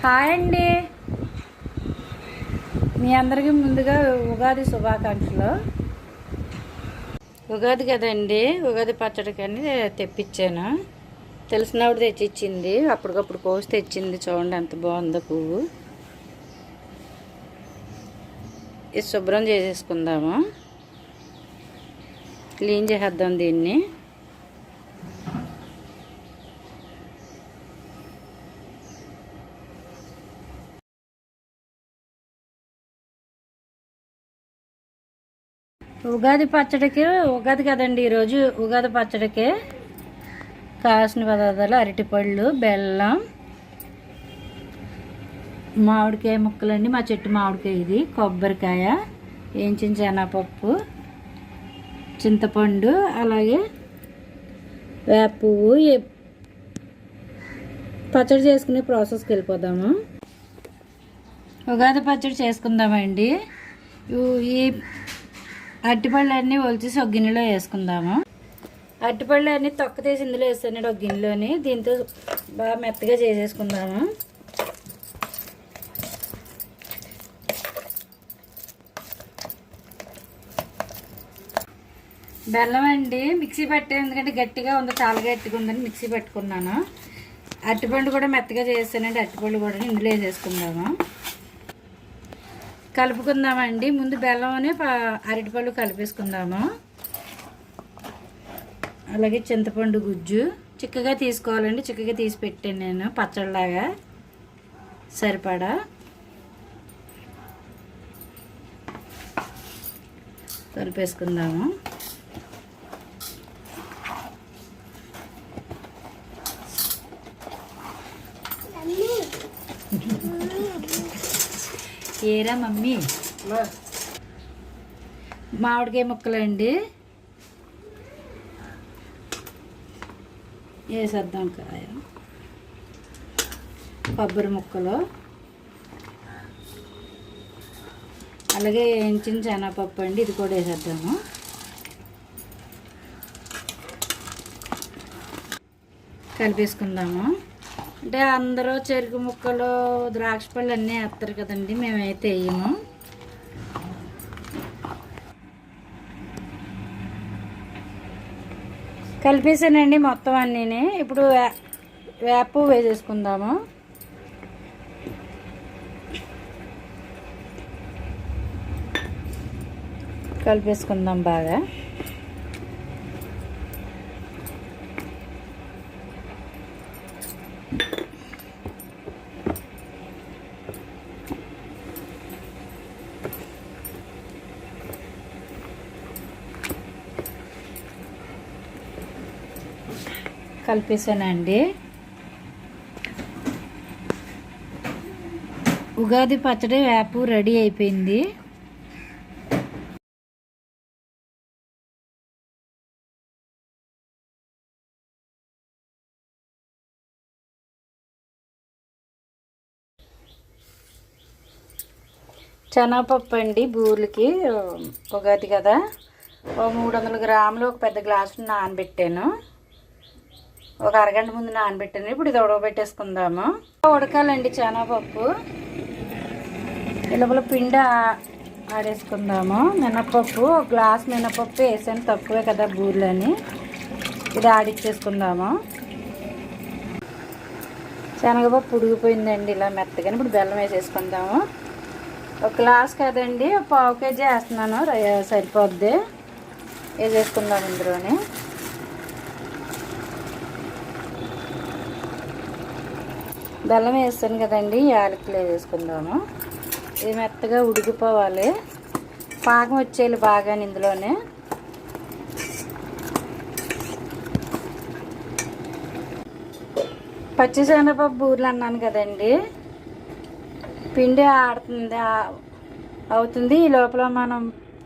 Hi అండి. మీ అందరికీ ముందుగా ఉగాది శుభాకాంక్షలు. ఉగాది కదండి ఉగాది పచ్చడికని తెప్పించాను. తెలిసినప్పుడు తెచ్చిచ్చింది అప్పటికప్పుడు కోసి తెచ్చింది. చూడండి ఎంత బాగుందో పువ్వు. ఇది శుభ్రం చేసేసుకుందాము. క్లీన్ చేసేద్దాం దీన్ని. ఉగాది పచ్చడికి ఉగాది కదండి ఈరోజు ఉగాది పచ్చడికి కాసిన పదార్థాలు అరటిపళ్ళు బెల్లం మామిడికాయ ముక్కలండి. మా చెట్టు మామిడికాయ ఇది కొబ్బరికాయ వేయించిన శనగపప్పు చింతపండు అలాగే వేప పువ్వు. పచ్చడి చేసుకునే ప్రాసెస్కి వెళ్ళిపోదాము. ఉగాది పచ్చడి చేసుకుందామండి. ఈ అరటిపళ్ళు అన్నీ ఒలిచేసి ఒక గిన్నెలో వేసుకుందాము. అరటిపళ్ళు అన్నీ తొక్క తీసి ఇందులో వేస్తానండి ఒక గిన్నెలోని. దీంతో బాగా మెత్తగా చేసేసుకుందాము. బెల్లం అండి మిక్సీ పట్టాను ఎందుకంటే గట్టిగా ఉంది చాలా గట్టిగా ఉందని మిక్సీ పట్టుకున్నాను. అరటిపండు కూడా మెత్తగా చేస్తానండి అరటిపళ్ళు కూడా ఇందులో వేసేసుకుందాము. కలుపుకుందామండి. ముందు బెల్లంనే అరటిపళ్ళు కలిపేసుకుందాము. అలాగే చింతపండు గుజ్జు. చిక్కగా తీసుకోవాలండి. చిక్కగా తీసి పెట్టాను నేను. పచ్చడిలాగా సరిపడా. కలిపేసుకుందాము. ఏరా మమ్మీ? మామిడికాయ ముక్కలండి. వేసేద్దాం కాయ. కొబ్బరి ముక్కలు. అలాగే వేయించిన శనగపప్పు అండి ఇది కూడా వేసేద్దాము కలిపేసుకుందాము. అంటే అందరూ చెరుకు ముక్కలు ద్రాక్ష పళ్ళు అన్నీ వేస్తారు కదండి మేమైతే వేయము. కలిపేసానండి మొత్తం అన్నీ ఇప్పుడు వే వేప వేసేసుకుందాము. కలిపేసుకుందాం బాగా. కలిపేశానండి. ఉగాది పచ్చడి వేపు రెడీ అయిపోయింది. శనగపప్పు అండి బూర్లకి ఉగాది కదా. ఓ మూడు వందల గ్రాములు ఒక పెద్ద గ్లాసు నానబెట్టాను. ఒక అరగంట ముందు నానబెట్టాను ఇప్పుడు ఇది ఉడకబెట్టేసుకుందాము. ఉడకాలండి శనగపప్పు ఇలువల పిండి ఆడేసుకుందాము. మినపప్పు ఒక గ్లాస్ మినపప్పు వేసాను. తక్కువే కదా బూర్లని. ఇది ఆడిచ్చేసుకుందాము. శనగపప్పు ఉడిగిపోయిందండి ఇలా మెత్తగా ఇప్పుడు బెల్లం వేసేసుకుందాము. ఒక గ్లాస్ కదండి. పావు కేజీ వేస్తున్నాను. సరిపోద్ది. వేసేసుకుందాం ఇందులోని. బెల్లం వేస్తాను కదండి యాలకులు వేసుకుందాము. ఇది మెత్తగా ఉడికిపోవాలి. పాకం వచ్చేయాలి బాగా ఇందులోనే. పచ్చిశనగపప్పు బూరెలు అన్నాను కదండి. పిండి ఆడుతుంది అవుతుంది. ఈ లోపల మనం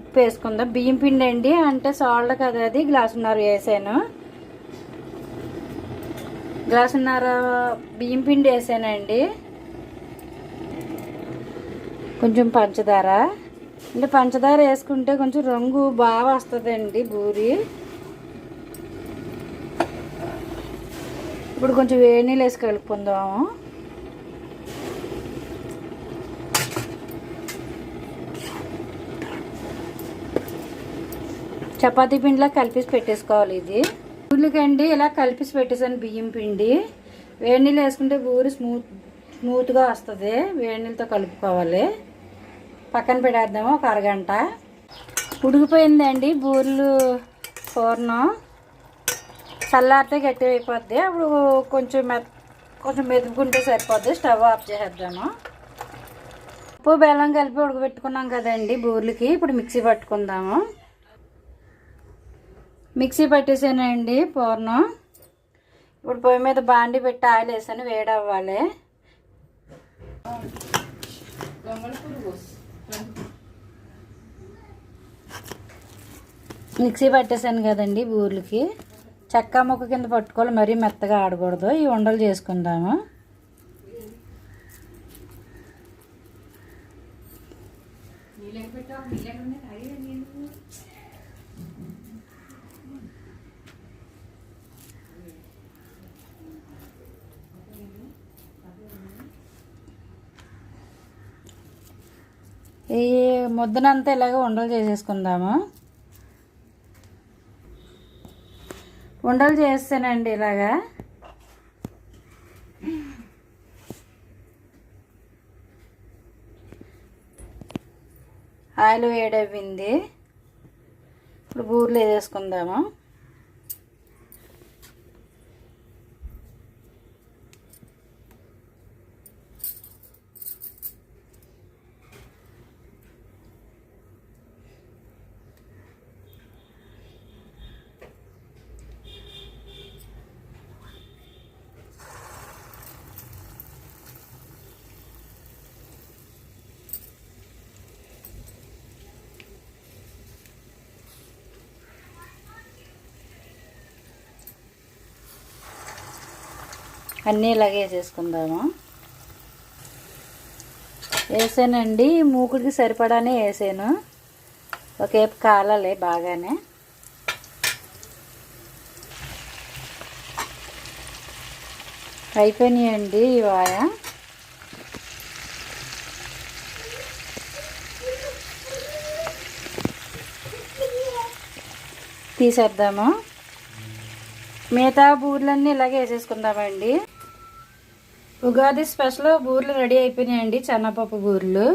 ఉప్పు వేసుకుందాం. బియ్యం పిండి అండి అంటే సాల్ట్ కదా అది గ్లాసున్నర వేసాను. గ్లాసున్నర బియ్యం పిండి వేసానండి. కొంచెం పంచదార. అంటే పంచదార వేసుకుంటే కొంచెం రంగు బాగా వస్తుందండి బూరి. ఇప్పుడు కొంచెం వేడి నీళ్ళు వేసి కలుపుకుందాము. చపాతీ పిండిలా కలిపేసి పెట్టేసుకోవాలి ఇది. బూరెలకండి ఇలా కలిపి పెట్టేసాను బియ్యం పిండి. వేడి నీళ్ళు వేసుకుంటే బూరి స్మూత్ స్మూత్గా వస్తుంది. వేడి నీళ్ళతో కలుపుకోవాలి. పక్కన పెట్టేద్దాము ఒక అరగంట. ఉడికిపోయిందండి బూరెలు పూర్ణం చల్లారితే గట్టిగా అయిపోద్ది. అప్పుడు కొంచెం మె కొంచెం మెదుపుకుంటే సరిపోద్ది. స్టవ్ ఆఫ్ చేసేద్దాము. ఉప్పు బెల్లం కలిపి ఉడకబెట్టుకున్నాం కదండి బూర్లకి. ఇప్పుడు మిక్సీ పట్టుకుందాము. మిక్సీ పట్టేసానండి పూర్ణం. ఇప్పుడు పొయ్యి మీద బాండి పెట్టి ఆయిల్ వేసాను వేడి అవ్వాలి మిక్సీ పట్టేశాను కదండి బూర్లకి. చెక్క ముక్క కింద పట్టుకోవాలి మరీ మెత్తగా ఆడకూడదు. ఈ ఉండలు చేసుకుందాము ఈ ముద్దనంతా ఇలాగ ఉండలు చేసేసుకుందాము. ఉండలు చేస్తానండి ఇలాగా. ఆయిల్ వేడవ్వింది. ఇప్పుడు బూరెలు వేసేసుకుందాము. అన్నీ ఇలాగే వేసేసుకుందాము. వేసానండి మూకుడికి సరిపడానే వేసాను. ఒకేపు కాలాలి బాగానే. అయిపోయినాయండి ఈ వాయ. తీసేద్దాము. మిగతా బూర్లన్నీ ఇలాగే వేసేసుకుందామండి. ఉగాది స్పెషల్ బూర్లు రెడీ అయిపోయినాయండి చెన్నపప్పు బూర్లు.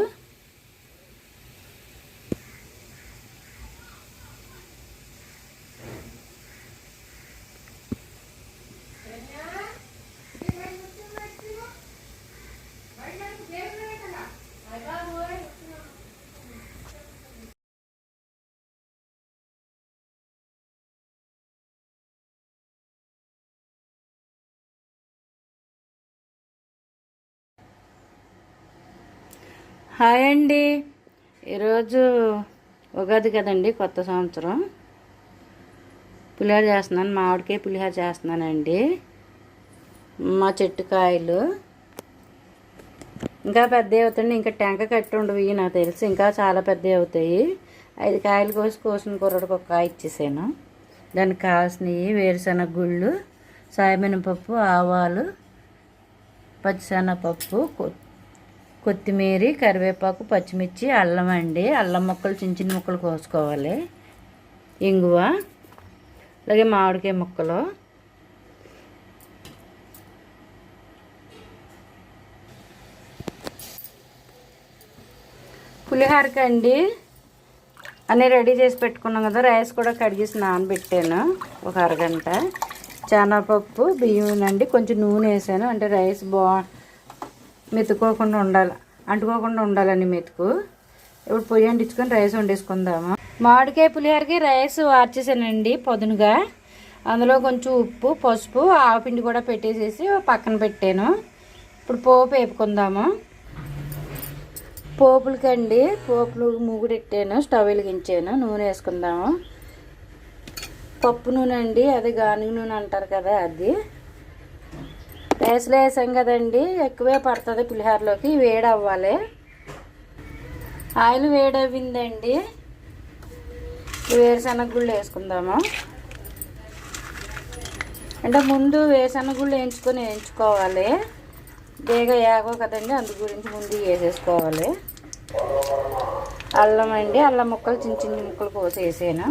హాయ్ అండి. ఈరోజు ఉగాది కదండి కొత్త సంవత్సరం. పులిహోర చేస్తున్నాను. మామిడికాయ పులిహోర చేస్తున్నానండి. మా చెట్టు కాయలు. ఇంకా పెద్ద అవుతాయండి. ఇంకా టెంక కట్టి ఉండవు. నాకు తెలిసి. ఇంకా చాలా పెద్ద అవుతాయి. ఐదు కాయలు కోసి కోసిన కూరడికి ఒక కాయ ఇచ్చేసాను. దానికి కావాల్సినవి వేరుశనగ గుళ్ళు సాయమినపప్పు ఆవాలు పచ్చిశనగపప్పు కొత్తిమీర కరివేపాకు పచ్చిమిర్చి అల్లం అండి. అల్లం ముక్కలు చిన్న చిన్న ముక్కలు కోసుకోవాలి. ఇంగువ అలాగే మామిడికాయ ముక్కలు. పులిహోరకి అండి. అన్నీ రెడీ చేసి పెట్టుకున్నాం కదా రైస్ కూడా కడిగేసి నానబెట్టాను. ఒక అరగంట. శనగపప్పు బియ్యం అండి. కొంచెం నూనె వేసాను. అంటే రైస్ బా మెతుకోకుండా ఉండాలి అంటుకోకుండా ఉండాలని మెతుకు. ఇప్పుడు పొయ్యి అంటించుకొని రైస్ వండేసుకుందాము? మామిడికాయ పులిహోరకి రైస్ వార్చేసానండి పొదునుగా. అందులో కొంచెం ఉప్పు పసుపు ఆవపిండి కూడా పెట్టేసేసి పక్కన పెట్టాను. ఇప్పుడు పోపు వేపుకుందాము. పోపులకండి పోపులు మూగుడెట్టాను స్టవ్ వెలిగించాను నూనె వేసుకుందాము. పప్పు నూనె అండి అది గానుగ నూనె అంటారు కదా అది. రైస్లో వేసాం కదండి. ఎక్కువే పడుతుంది పులిహోరలోకి. వేడి అవ్వాలి ఆయిల్ వేడవ్విందండి. వేరుశనగ గుళ్ళు వేసుకుందాము. అంటే ముందు వేరుశనగ గుళ్ళు వేయించుకొని వేయించుకోవాలి. బేగ యాగో కదండి. అందు గురించి ముందు వేసేసుకోవాలి. అల్లం అండి. అల్లం ముక్కలు చిన్న చిన్న ముక్కలు కోసి వేసాను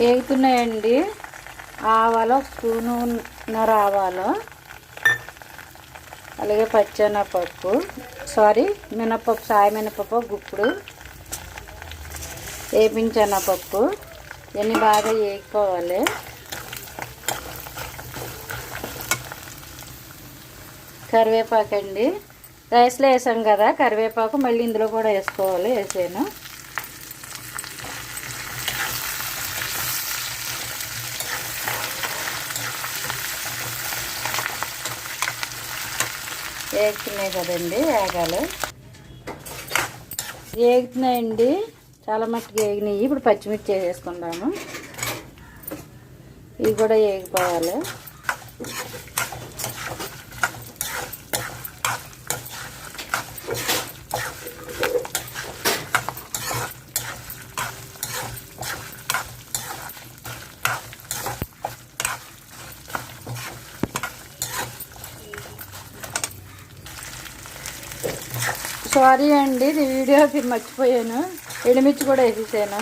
వేగుతున్నాయండి ఆవాలు ఒక నర ఆవాలు అలాగే పచ్చెనపప్పు. సారీ మినపప్పు సాయి మినపప్పు గుప్పుడు. వేపించెనపప్పు. ఇవన్నీ బాగా వేగిపోవాలి కరివేపాకు అండి రైస్లో వేసాం కదా కరివేపాకు మళ్ళీ ఇందులో కూడా వేసుకోవాలి వేసాను. వేగుతున్నాయి కదండి వేగాలు వేగుతున్నాయండి చాలా మట్టుకు వేగినాయి ఇప్పుడు పచ్చిమిర్చి వేసుకుందాము. ఇవి కూడా వేగిపోవాలి సారీ అండి ఇది వీడియో మర్చిపోయాను. ఎండుమిర్చి కూడా వేసేసాను.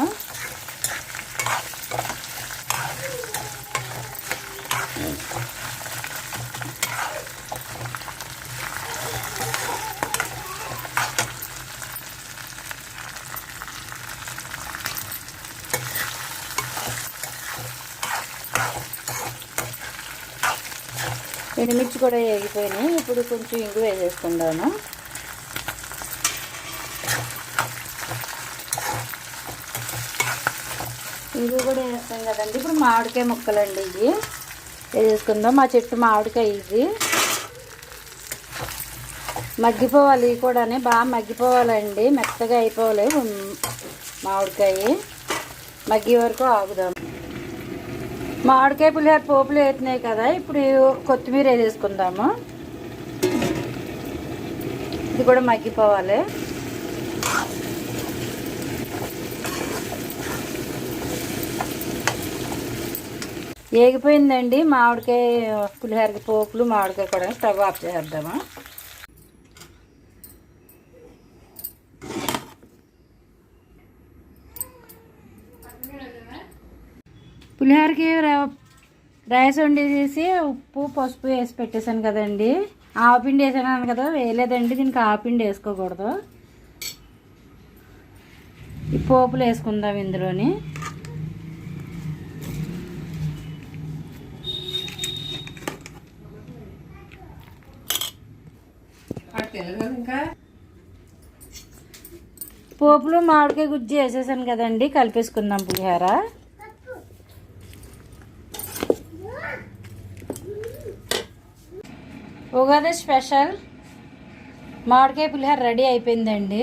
ఎండుమిర్చి కూడా వేగిపోయినాయి. ఇప్పుడు కొంచెం ఇంగు వేసేసుకుందాము. ఇవి కూడా వేస్తాం కదండి. ఇప్పుడు మామిడికాయ ముక్కలండి ఇవి. వేసేసుకుందాం మా చెట్టు మామిడికాయ ఇది. మగ్గిపోవాలి ఇవి కూడా బాగా మగ్గిపోవాలండి. మెత్తగా అయిపోవాలి మామిడికాయ. మగ్గి వరకు ఆగుదాం. మామిడికాయ పులిహోర పోపులు వేస్తున్నాయి కదా. ఇప్పుడు కొత్తిమీర వేసేసుకుందాము ఇది కూడా మగ్గిపోవాలి. ఏగిపోయిందండి. మామిడికాయ పులిహోరకి పోపులు మామిడికాయ కూడా స్టవ్ ఆఫ్ చేసేద్దాము? పులిహోరకి ర- రైస్ వండేసేసి ఉప్పు పసుపు వేసి పెట్టేశాను కదండి. ఆపిండి వేసాను కదా వేయలేదండి. దీనికి ఆపిండి వేసుకోకూడదు. ఈ పోపులు వేసుకుందాం ఇందులోని. పోపులు మామిడికాయ గుజ్జు వేసేసాను కదండి కలిపేసుకుందాం పులిహార ఉగాది స్పెషల్ మామిడికాయ పులిహార రెడీ అయిపోయిందండి